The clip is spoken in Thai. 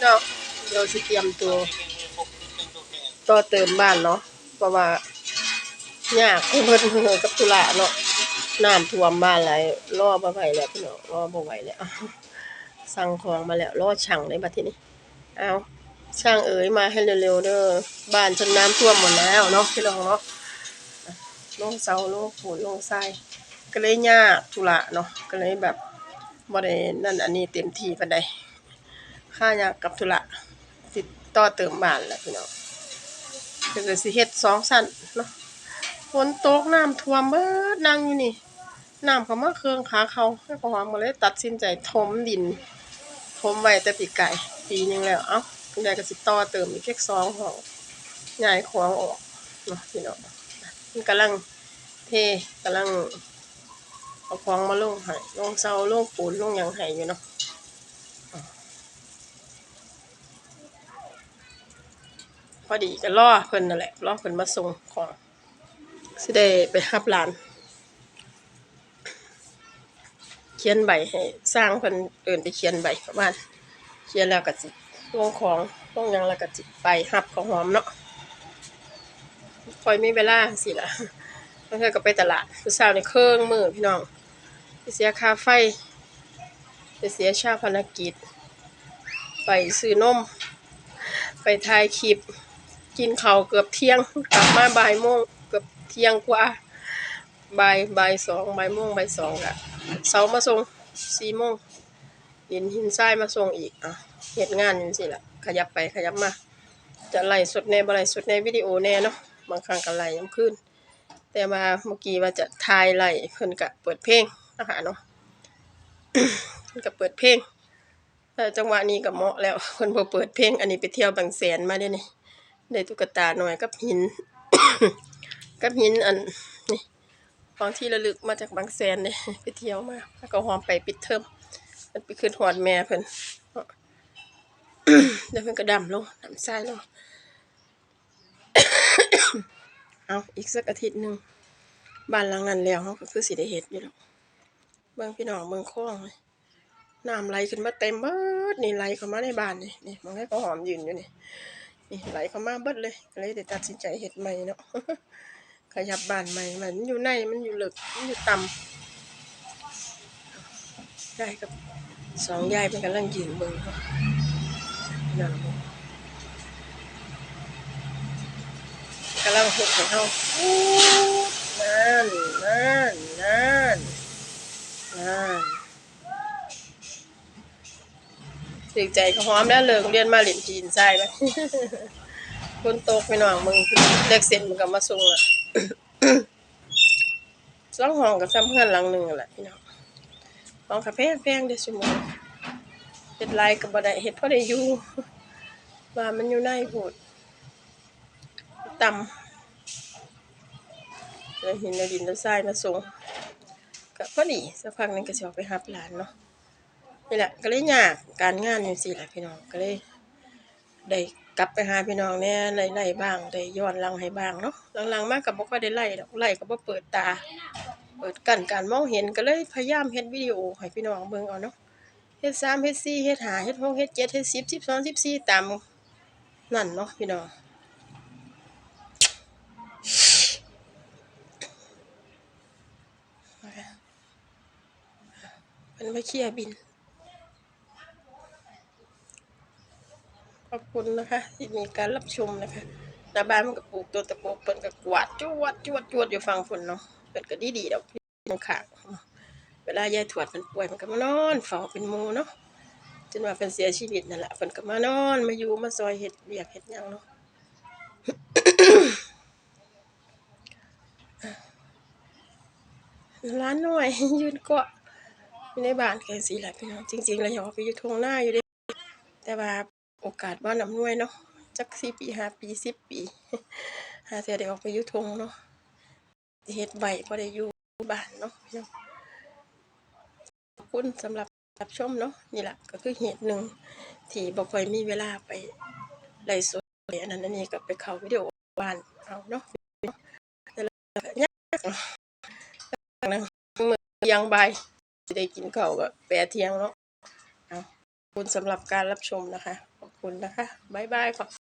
พี่น้องเดี๋ยวสิเตรียมตัวต่อเติมบ้านเนาะเพราะว่ายากเพิ่นเพิ่นกับธุระเนาะน้ำท่วมบ้านหลายรอบ่ไหวแล้วพี่น้องรอบ่ไหวแล้วสั่งของมาแล้วรอช่างในบัดทีนี้เอาช่างเอ๋ยมาให้เร็วๆเด้อบ้านจนน้ำท่วมหมดแล้วเนาะพี่น้องเนาะลงเสาลงปูนลงทรายก็เลยยากธุระเนาะก็เลยแบบบ่ได้นั่นอันนี้เต็มที่ปานใด ค่ายากกับธุระติดต่อเติมบ้านแหละพี่น้องก็คือสิเฮ็ดสองสั้นเนาะฝนตกน้ำท่วมเบิดนั่งอยู่นี่น้ำเขามาเครื่องขาเขาให้พอหอมก็เลยตัดสินใจถมดินถมไว้แต่ปีไก่ปีนึงแล้วเอ้าได้ก็สิต่อเติมอีกแค่สองห้องย้ายของออกเนาะพี่น้องมันกำลังเทกำลังเอาของมาลงให้ลงเสาลงปูนลงยังให้อยู่เนาะ อดีก็รอเพิ่นนั่นแหละรอเพิ่นมาส่งของสิได้ไปรับหลาน เขียนใบให้สร้างเพิ่นเอิ้นไปเขียนใบประมาณเขียนแล้วก็สิลงของลงยังแล้วก็สิไปรับของหอมเนาะคอยไมีเวลาสิล่ะบางเทื่อก็ไปตลาดผู้สาวในเครื่องมือพี่น้องไปเสียค่าไฟไปเสียชาพนกิจ ไปซื้อนม ไปถ่ายคลิป กินข้าวเกือบเที่ยงกลับมาบ่ายโมงเกือบเที่ยงกว่าบ่ายบ่ายสองบ่ายโมงบ่ายสองอะเสามาส่งสี่โมงหินหินทรายมาส่งอีกอะเหตุงานนี่สิละขยับไปขยับมา จะไล่สดในบ่ไล่สดในวิดีโอแน่เนาะบางครั้งก็ไล่ย้ำขึ้น แต่ว่าเมื่อกี้ว่าจะถ่ายไล่เพิ่นก็เปิดเพลงนะคะเนาะเพิ่นก็เปิดเพลงแต่จังหวะนี้ก็เหมาะแล้วเพิ่นบ่เปิดเพลงอันนี้ไปเที่ยวบางแสนมาเด้นี่ ได้ตุ๊กตาหน่อยกับหิน กับหินอันนี่ของที่ระลึกมาจากบางแสนเนี่ยไปเที่ยวมา แล้วก็หอมไปปิดเทอมมันไปขึ้นหอดแม่เพิ่นเดี๋ยวเพิ่นก็ดำลงดำทรายลงเอาอีกสักอาทิตย์หนึ่งบ้านหลังนั้นแล้วเขาก็คือสิได้เฮ็ดอยู่แล้วเบิ่งพี่น้องเบิ่งคลองน้ำไหลขึ้นมาเต็มเบิดนี่ไหลเข้ามาในบ้านนี่นี่มองให้ก็หอมยืนอยู่นี่ นี่ไหลเข้ามาเบิดเลยก็เลยได้ตัดสินใจเฮ็ดใหม่เนาะขยับบ้านใหม่มันอยู่ในมันอยู่หลึกมันอยู่ต่ำยายกับสองยายเป็นกำลังยืนเบิ่งเขานั่นกำลังเฮ็ดให้เฮานั่นนั่นนั่นนั่น ถึกใจก็หอมแล้วเลิกเรียนมาเล่นจีนใส่ไปคนตกไปหน่องมึงเด็กเสร็จมันก็มาส่งละสองห้องกับซ้ำเพื่อนหลังหนึ่งแหละพี่น้องห้องคาเฟ่แพงเด้ชั่วโมงเฮ็ดลายก็บ่ได้เฮ็ดพ่อได้อยู่ว่ามันอยู่ในโพดต่ำแล้วหินแล้วดินแล้วทรายมาส่งก็พอดีสักพักหนึงก็สิออกไปรับหลานเนาะ นี่แหละก็เลยยากการงานจังซี่แหละพี่น้องก็เลยได้กลับไปหาพี่น้องแหน่ยไล่ๆบ้างได้ย้อนหลังให้บ้างเนาะหลังๆมาก็บ่ค่อยได้ไล่ดอกไล่ก็บ่เปิดตา เปิดกันการมองเห็นก็เลยพยายามเฮ็ดวิดีโอให้พี่น้องเบิ่งเอาเนาะเฮ็ด3เฮ็ด4เฮ็ด5เฮ็ด6เฮ็ด7เฮ็ด10 12 14ตามนั่นเนาะพี่น้องเป็นมาเคลียบิน ขอบคุณนะคะที่มีการรับชมนะคะหน้าบ้านมันก็ปลูกตัวตะโกเปิดก็กวาดจวดจวดจวดอยู่ฟังฝนเนาะเปิดก็ดีดีดอกมันขางเวลายายถวดมันป่วยมันก็มานอนเฝ้าเป็นมูเนาะจนว่าเป็นเสียชีวิตนั่นแหละเพิ่นก็มานอนมาอยู่มาซอยเฮ็ดเวียกเฮ็ดยังเนาะร้านหน่อยยืนเกาะอยู่ในบ้านแค่สิแหละพี่น้องจริงๆแล้วอยากไปอยู่ทงหน้าอยู่เด้แต่ว่า โอกาสบ้านอำนวยเนาะจักสี่ปีห้าปีสิบปี หาเสียได้ออกไปยุทงเนาะเฮ็ดใบพอได้อยู่บ้านเนาะพี่น้องขอบคุณสำหรับรับชมเนาะนี่แหละก็คือเหตุหนึ่งที่บ่ค่อยมีเวลาไปไล่สดอันนั้นอันนี้ก็ไปเข้าวิดีโอบ้านเอาเนาะแต่ละยากนะมือยังใบ่ายสิได้กินข้าวก็แปรเทียงเนาะเอาขอบคุณสำหรับการรับชมนะคะ คุณนะคะ บ๊ายบายขอบ